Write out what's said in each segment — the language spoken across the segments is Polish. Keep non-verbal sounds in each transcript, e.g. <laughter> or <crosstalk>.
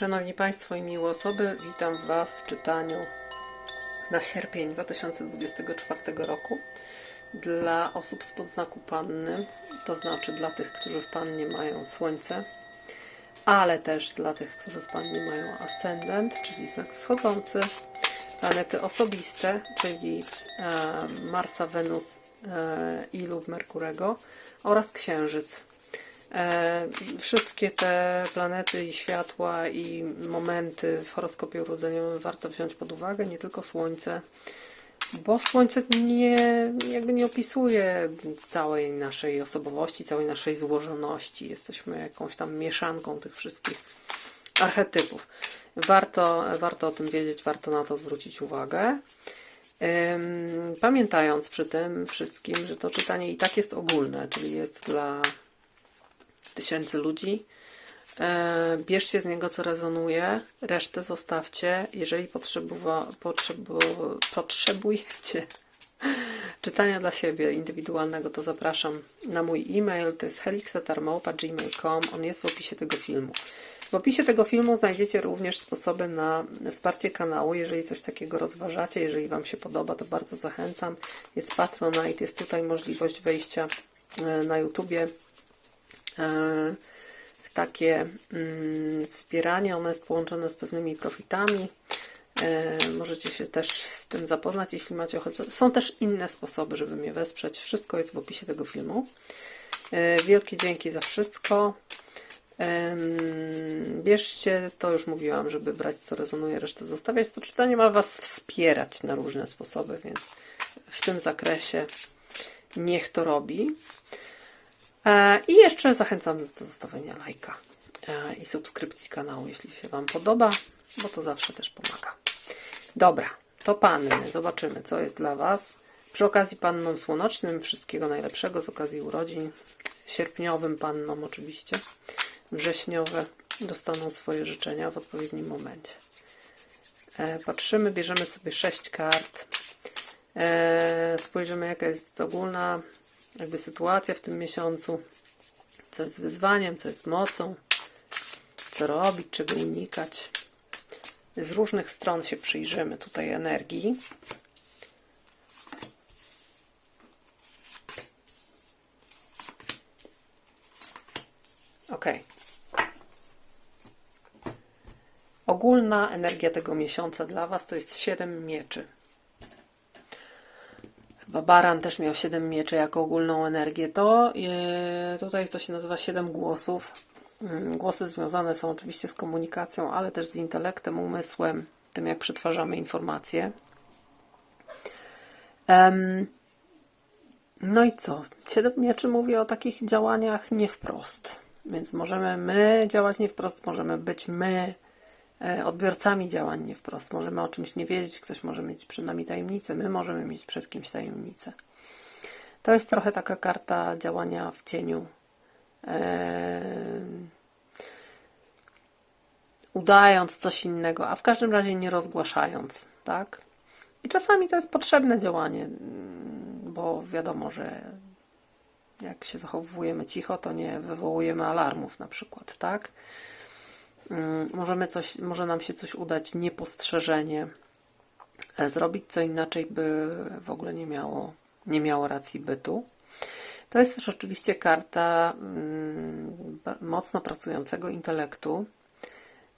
Szanowni Państwo i miłe osoby, witam Was w czytaniu na sierpień 2024 roku dla osób z podznaku Panny, to znaczy dla tych, którzy w Pannie mają Słońce, ale też dla tych, którzy w Pannie mają ascendent, czyli znak wschodzący, planety osobiste, czyli e, Marsa, Wenus e, i lub Merkurego oraz Księżyc. E, Wszystkie te planety i światła i momenty w horoskopie urodzeniowym warto wziąć pod uwagę, nie tylko Słońce, bo Słońce nie, jakby nie opisuje całej naszej osobowości, całej naszej złożoności. Jesteśmy jakąś tam mieszanką tych wszystkich archetypów. Warto, warto o tym wiedzieć, warto na to zwrócić uwagę. Pamiętając przy tym wszystkim, że to czytanie i tak jest ogólne, czyli jest dla tysięcy ludzi. E, Bierzcie z niego, co rezonuje, resztę zostawcie. Jeżeli potrzebu, potrzebujecie <laughs> czytania dla siebie indywidualnego, to zapraszam na mój e-mail. To jest helixetarmałpa.gmail.com. On jest w opisie tego filmu. W opisie tego filmu znajdziecie również sposoby na wsparcie kanału. Jeżeli coś takiego rozważacie, jeżeli Wam się podoba, to bardzo zachęcam. Jest Patronite, jest tutaj możliwość wejścia e, na YouTubie w takie mm, wspieranie. Ono jest połączone z pewnymi profitami. E, Możecie się też z tym zapoznać, jeśli macie ochotę. Są też inne sposoby, żeby mnie wesprzeć. Wszystko jest w opisie tego filmu. E, Wielkie dzięki za wszystko. Em, Bierzcie, to już mówiłam, żeby brać co rezonuje, resztę zostawiać. To czytanie ma Was wspierać na różne sposoby, więc w tym zakresie niech to robi. E, I jeszcze zachęcam do zostawienia lajka e, i subskrypcji kanału, jeśli się Wam podoba, bo to zawsze też pomaga. Dobra, to panny. Zobaczymy, co jest dla Was. Przy okazji pannom słonecznym wszystkiego najlepszego z okazji urodzin. Sierpniowym pannom oczywiście. Wrześniowe dostaną swoje życzenia w odpowiednim momencie. E, Patrzymy, bierzemy sobie sześć kart. Spojrzymy, jaka jest ogólna jakby sytuacja w tym miesiącu. Co jest wyzwaniem, co jest mocą. Co robić, czego unikać. Z różnych stron się przyjrzymy tutaj energii. Ok. Ogólna energia tego miesiąca dla Was to jest 7 mieczy. Chyba Baran też miał 7 mieczy jako ogólną energię. To e, tutaj to się nazywa 7 głosów. Mm, Głosy związane są oczywiście z komunikacją, ale też z intelektem, umysłem, tym jak przetwarzamy informacje. No i co? Siedem mieczy mówi o takich działaniach nie wprost. Więc możemy my działać nie wprost, możemy być my odbiorcami działań nie wprost. Możemy o czymś nie wiedzieć, ktoś może mieć przed nami tajemnicę, my możemy mieć przed kimś tajemnicę. To jest trochę taka karta działania w cieniu. Em, udając coś innego, a w każdym razie nie rozgłaszając, tak? I czasami to jest potrzebne działanie, mm, bo wiadomo, że jak się zachowujemy cicho, to nie wywołujemy alarmów na przykład, tak? Mm, Możemy coś, może nam się coś udać niepostrzeżenie e, zrobić, co inaczej by w ogóle nie miało, nie miało racji bytu. To jest też oczywiście karta mm, mocno pracującego intelektu,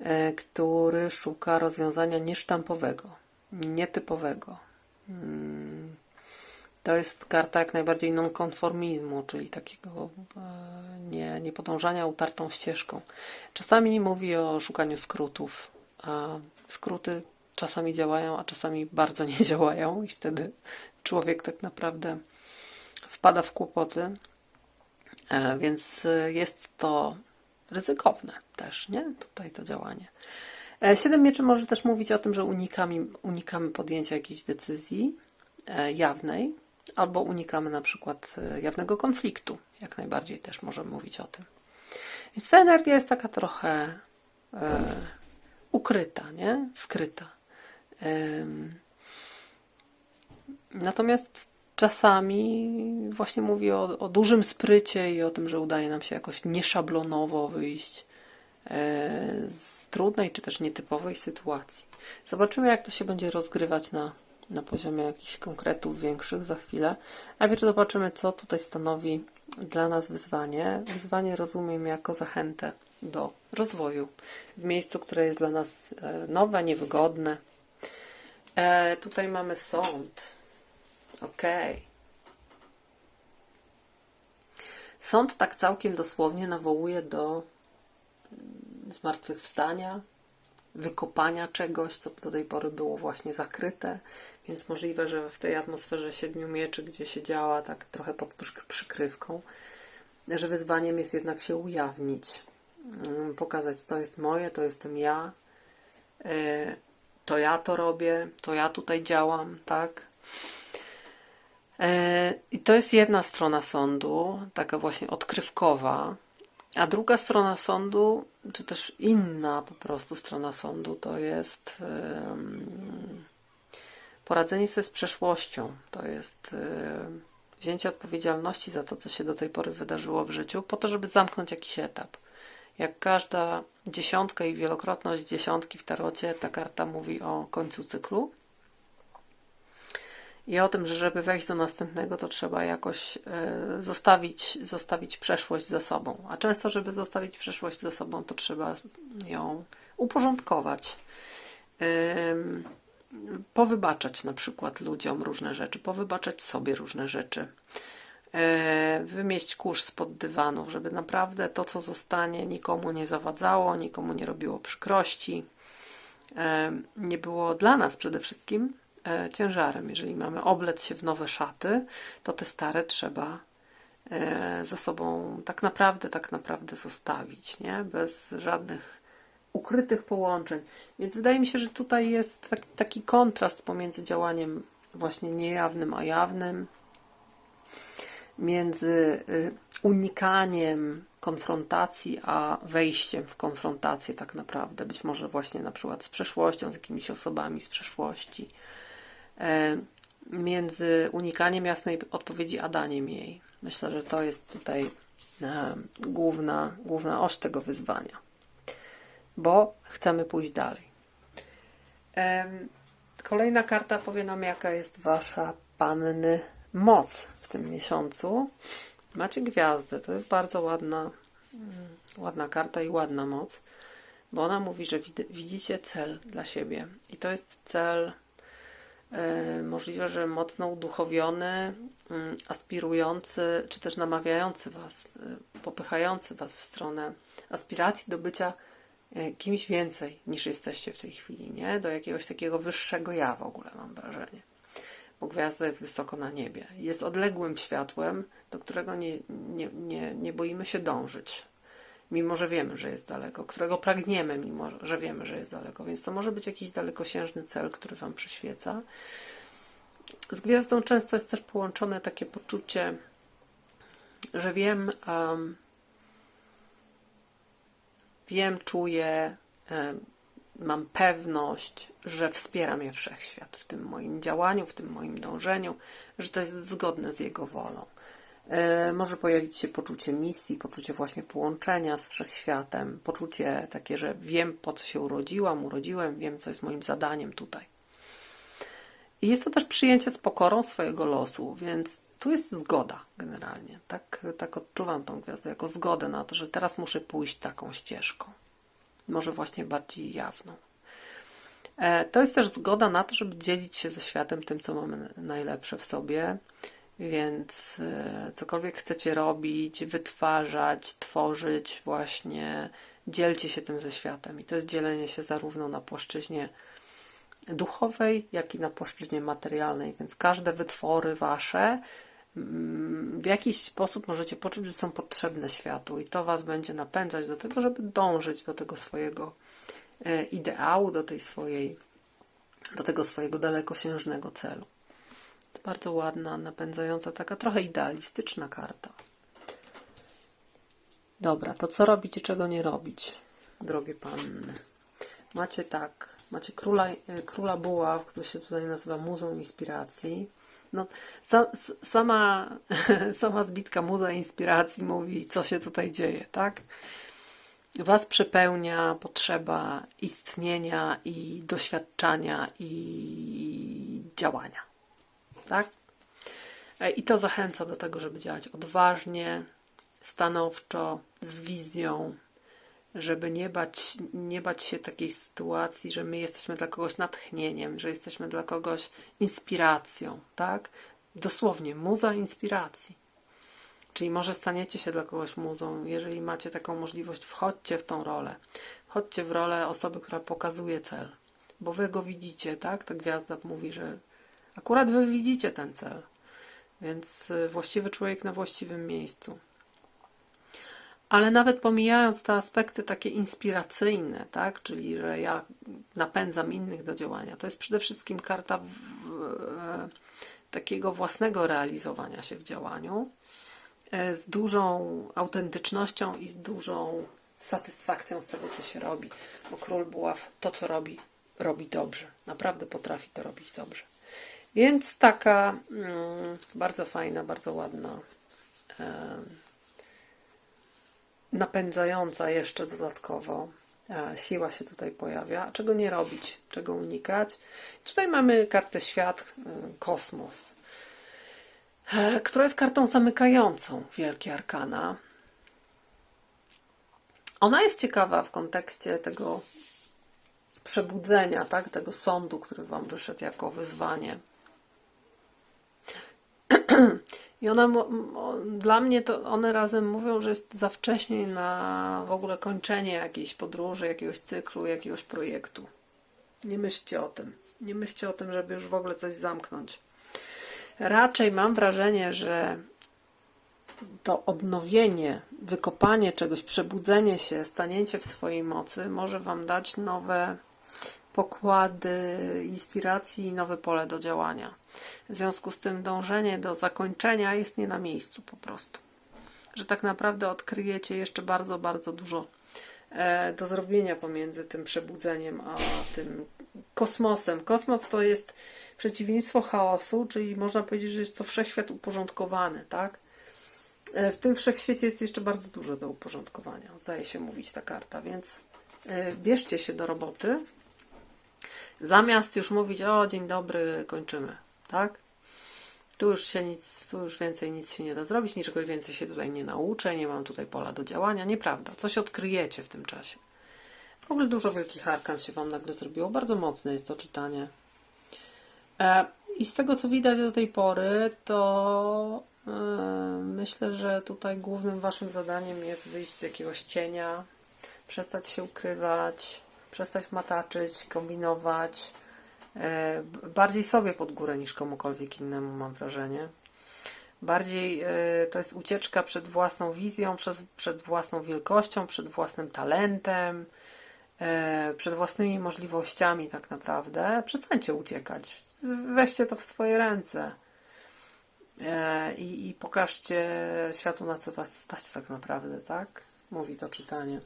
e, który szuka rozwiązania niesztampowego, nietypowego. To jest karta jak najbardziej nonkonformizmu, czyli takiego e, nie, nie podążania utartą ścieżką. Czasami mówi o szukaniu skrótów, a skróty czasami działają, a czasami bardzo nie <laughs> działają, i wtedy człowiek tak naprawdę wpada w kłopoty. E, Więc e, jest to ryzykowne też, nie? Tutaj to działanie. E, Siedem mieczy może też mówić o tym, że unikamy, unikamy podjęcia jakiejś decyzji e, jawnej, albo unikamy na przykład e, jawnego konfliktu. Jak najbardziej też możemy mówić o tym. Więc ta energia jest taka trochę e, ukryta, nie? Skryta. Em, Natomiast czasami właśnie mówi o, o dużym sprycie i o tym, że udaje nam się jakoś nieszablonowo wyjść e, z trudnej czy też nietypowej sytuacji. Zobaczymy, jak to się będzie rozgrywać na, na poziomie jakichś konkretów większych za chwilę. Najpierw zobaczymy, co tutaj stanowi dla nas wyzwanie. Wyzwanie rozumiem jako zachętę do rozwoju w miejscu, które jest dla nas e, nowe, niewygodne. E, tutaj mamy sąd. Okej. Sąd tak całkiem dosłownie nawołuje do mm, zmartwychwstania, wykopania czegoś, co do tej pory było właśnie zakryte, więc możliwe, że w tej atmosferze siedmiu mieczy, gdzie się działa tak trochę pod przyk- przykrywką, że wyzwaniem jest jednak się ujawnić, mm, pokazać, to jest moje, to jestem ja, y, to ja to robię, to ja tutaj działam, tak? E, I to jest jedna strona sądu, taka właśnie odkrywkowa, a druga strona sądu, czy też inna po prostu strona sądu, to jest poradzenie sobie z przeszłością. To jest em, wzięcie odpowiedzialności za to, co się do tej pory wydarzyło w życiu, po to, żeby zamknąć jakiś etap. Jak każda dziesiątka i wielokrotność dziesiątki w tarocie, ta karta mówi o końcu cyklu. I o tym, że żeby wejść do następnego, to trzeba jakoś e, zostawić, zostawić przeszłość za sobą. A często, żeby zostawić przeszłość za sobą, to trzeba ją uporządkować. Powybaczać na przykład ludziom różne rzeczy, powybaczać sobie różne rzeczy. E, Wymieść kurz spod dywanów, żeby naprawdę to, co zostanie, nikomu nie zawadzało, nikomu nie robiło przykrości. Nie było dla nas przede wszystkim ciężarem. Jeżeli mamy oblec się w nowe szaty, to te stare trzeba e, za sobą tak naprawdę, tak naprawdę zostawić, nie? Bez żadnych ukrytych połączeń. Więc wydaje mi się, że tutaj jest tak, taki kontrast pomiędzy działaniem właśnie niejawnym a jawnym, między y, unikaniem konfrontacji, a wejściem w konfrontację tak naprawdę. Być może właśnie na przykład z przeszłością, z jakimiś osobami z przeszłości. E, Między unikaniem jasnej odpowiedzi, a daniem jej. Myślę, że to jest tutaj e, główna, główna oś tego wyzwania. Bo chcemy pójść dalej. Em, Kolejna karta powie nam, jaka jest wasza panny moc w tym miesiącu. Macie gwiazdę. To jest bardzo ładna, mm, ładna karta i ładna moc, bo ona mówi, że wid- widzicie cel dla siebie. I to jest cel e, możliwe, że mocno uduchowiony, mm, aspirujący, czy też namawiający was, e, popychający was w stronę aspiracji do bycia e, kimś więcej niż jesteście w tej chwili, nie? Do jakiegoś takiego wyższego ja w ogóle mam wrażenie. Bo gwiazda jest wysoko na niebie. Jest odległym światłem, do którego nie, nie, nie, nie boimy się dążyć. Mimo, że wiemy, że jest daleko, którego pragniemy, mimo, że wiemy, że jest daleko. Więc to może być jakiś dalekosiężny cel, który Wam przyświeca. Z gwiazdą często jest też połączone takie poczucie, że wiem, em, wiem, czuję, em, mam pewność, że wspiera mnie wszechświat w tym moim działaniu, w tym moim dążeniu, że to jest zgodne z jego wolą. E, Może pojawić się poczucie misji, poczucie właśnie połączenia z wszechświatem, poczucie takie, że wiem po co się urodziłam, urodziłem, wiem co jest moim zadaniem tutaj. I jest to też przyjęcie z pokorą swojego losu, więc tu jest zgoda generalnie. Tak, tak odczuwam tą gwiazdę jako zgodę na to, że teraz muszę pójść taką ścieżką. Może właśnie bardziej jawną. E, To jest też zgoda na to, żeby dzielić się ze światem tym, co mamy najlepsze w sobie. Więc e, cokolwiek chcecie robić, wytwarzać, tworzyć, właśnie dzielcie się tym ze światem. I to jest dzielenie się zarówno na płaszczyźnie duchowej, jak i na płaszczyźnie materialnej. Więc każde wytwory wasze mm, w jakiś sposób możecie poczuć, że są potrzebne światu, i to was będzie napędzać do tego, żeby dążyć do tego swojego e, ideału, do tej swojej, do tego swojego dalekosiężnego celu. Bardzo ładna, napędzająca, taka trochę idealistyczna karta. Dobra, to co robić i czego nie robić, drogie panny? Macie tak, macie króla, e, króla buław, który się tutaj nazywa muzą inspiracji. No, sa, sama, <laughs> sama zbitka muza inspiracji mówi, co się tutaj dzieje, tak? Was przepełnia potrzeba istnienia i doświadczania i działania. Tak? E, I to zachęca do tego, żeby działać odważnie, stanowczo, z wizją, żeby nie bać, nie bać się takiej sytuacji, że my jesteśmy dla kogoś natchnieniem, że jesteśmy dla kogoś inspiracją, tak? Dosłownie, muza inspiracji. Czyli może staniecie się dla kogoś muzą. Jeżeli macie taką możliwość, wchodźcie w tą rolę. Wchodźcie w rolę osoby, która pokazuje cel. Bo wy go widzicie, tak? Ta gwiazda mówi, że akurat wy widzicie ten cel. Więc y, właściwy człowiek na właściwym miejscu. Ale nawet pomijając te aspekty takie inspiracyjne, tak? Czyli że ja napędzam innych do działania, to jest przede wszystkim karta w, w, takiego własnego realizowania się w działaniu e, z dużą autentycznością i z dużą satysfakcją z tego, co się robi. Bo król buław to, co robi, robi dobrze. Naprawdę potrafi to robić dobrze. Więc taka mm, bardzo fajna, bardzo ładna, e, napędzająca jeszcze dodatkowo e, siła się tutaj pojawia. Czego nie robić, czego unikać. Tutaj mamy kartę świat, e, kosmos, e, która jest kartą zamykającą Wielkie Arkana. Ona jest ciekawa w kontekście tego przebudzenia, tak? tego sądu, który Wam wyszedł jako wyzwanie. I ona, dla mnie to one razem mówią, że jest za wcześnie na w ogóle kończenie jakiejś podróży, jakiegoś cyklu, jakiegoś projektu. Nie myślcie o tym. Nie myślcie o tym, żeby już w ogóle coś zamknąć. Raczej mam wrażenie, że to odnowienie, wykopanie czegoś, przebudzenie się, stanięcie w swojej mocy może Wam dać nowe pokłady inspiracji i nowe pole do działania. W związku z tym dążenie do zakończenia jest nie na miejscu po prostu. Że tak naprawdę odkryjecie jeszcze bardzo, bardzo dużo e, do zrobienia pomiędzy tym przebudzeniem a tym kosmosem. Kosmos to jest przeciwieństwo chaosu, czyli można powiedzieć, że jest to wszechświat uporządkowany, tak? E, W tym wszechświecie jest jeszcze bardzo dużo do uporządkowania, zdaje się mówić ta karta, więc e, bierzcie się do roboty. Zamiast już mówić, o dzień dobry, kończymy, tak? Tu już się nic, tu już więcej nic się nie da zrobić, niczego więcej się tutaj nie nauczę, nie mam tutaj pola do działania. Nieprawda, coś odkryjecie w tym czasie. W ogóle dużo wielkich arkan się Wam nagle zrobiło. Bardzo mocne jest to czytanie. E, I z tego, co widać do tej pory, to e, myślę, że tutaj głównym Waszym zadaniem jest wyjść z jakiegoś cienia, przestać się ukrywać, przestać mataczyć, kombinować. E, bardziej sobie pod górę niż komukolwiek innemu, mam wrażenie. Bardziej e, to jest ucieczka przed własną wizją, przed, przed własną wielkością, przed własnym talentem, e, przed własnymi możliwościami, tak naprawdę. Przestańcie uciekać. Weźcie to w swoje ręce i, i pokażcie światu, na co was stać, tak naprawdę, tak? Mówi to czytanie.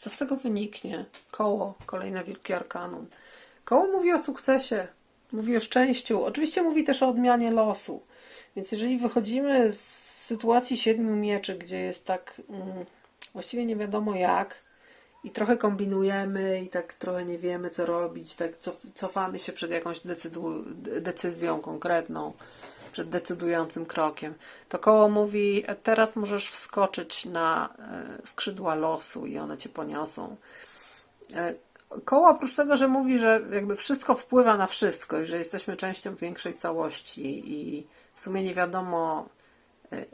Co z tego wyniknie? Koło, kolejne wielkie arkanum. Koło mówi o sukcesie, mówi o szczęściu. Oczywiście mówi też o odmianie losu. Więc jeżeli wychodzimy z sytuacji siedmiu mieczy, gdzie jest tak mm, właściwie nie wiadomo jak i trochę kombinujemy i tak trochę nie wiemy co robić, tak cof- cofamy się przed jakąś decyzją konkretną, przed decydującym krokiem, to koło mówi, "E, teraz możesz wskoczyć na e, skrzydła losu i one cię poniosą. E, Koło oprócz tego, że mówi, że jakby wszystko wpływa na wszystko i że jesteśmy częścią większej całości i w sumie nie wiadomo, e,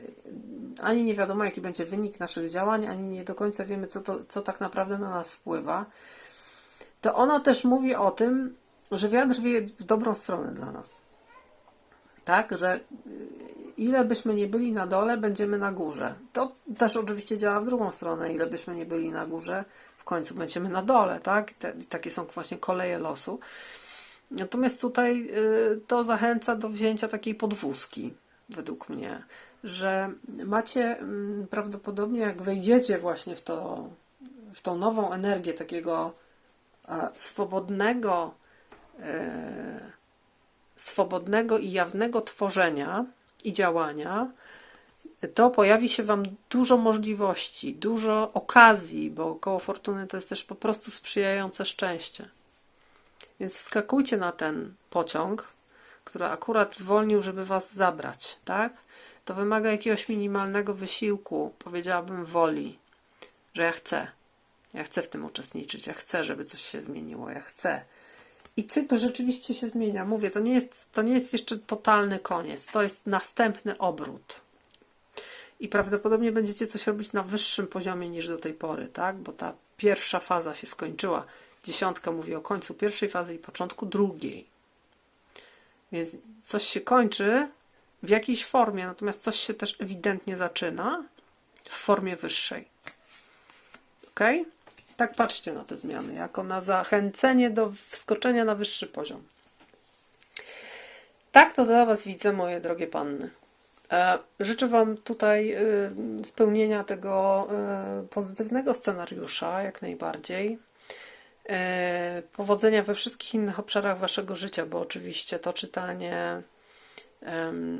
ani nie wiadomo, jaki będzie wynik naszych działań, ani nie do końca wiemy, co, to, co tak naprawdę na nas wpływa, to ono też mówi o tym, że wiatr wieje w dobrą stronę dla nas. Tak, że y, ile byśmy nie byli na dole, będziemy na górze. To też oczywiście działa w drugą stronę. Ile byśmy nie byli na górze, w końcu będziemy na dole, tak? Te, takie są właśnie koleje losu. Natomiast tutaj y, to zachęca do wzięcia takiej podwózki, według mnie, że macie mm, prawdopodobnie, jak wejdziecie właśnie w, to, w tą nową energię takiego e, swobodnego, e, swobodnego i jawnego tworzenia i działania, to pojawi się Wam dużo możliwości, dużo okazji, bo koło fortuny to jest też po prostu sprzyjające szczęście. Więc wskakujcie na ten pociąg, który akurat zwolnił, żeby Was zabrać, tak? To wymaga jakiegoś minimalnego wysiłku, powiedziałabym woli, że ja chcę. Ja chcę w tym uczestniczyć, ja chcę, żeby coś się zmieniło, ja chcę. I cykl rzeczywiście się zmienia. Mówię, to nie jest, to nie jest jeszcze totalny koniec, to jest następny obrót. I prawdopodobnie będziecie coś robić na wyższym poziomie niż do tej pory, tak? Bo ta pierwsza faza się skończyła. Dziesiątka mówi o końcu pierwszej fazy i początku drugiej. Więc coś się kończy w jakiejś formie, natomiast coś się też ewidentnie zaczyna w formie wyższej. Ok? Tak patrzcie na te zmiany, jako na zachęcenie do wskoczenia na wyższy poziom. Tak to dla Was widzę, moje drogie panny. E, Życzę Wam tutaj y, spełnienia tego y, pozytywnego scenariusza, jak najbardziej. E, Powodzenia we wszystkich innych obszarach Waszego życia, bo oczywiście to czytanie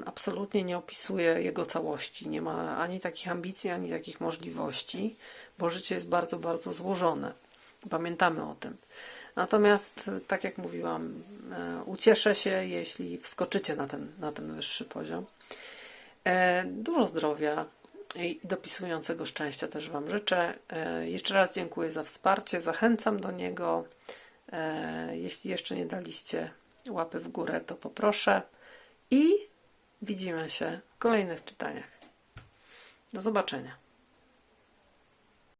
absolutnie nie opisuje jego całości. Nie ma ani takich ambicji, ani takich możliwości, bo życie jest bardzo, bardzo złożone. Pamiętamy o tym. Natomiast, tak jak mówiłam, e, ucieszę się, jeśli wskoczycie na ten, na ten wyższy poziom. E, Dużo zdrowia i dopisującego szczęścia też Wam życzę. E, Jeszcze raz dziękuję za wsparcie, zachęcam do niego. Jeśli jeszcze nie daliście łapy w górę, to poproszę. I widzimy się w kolejnych czytaniach. Do zobaczenia.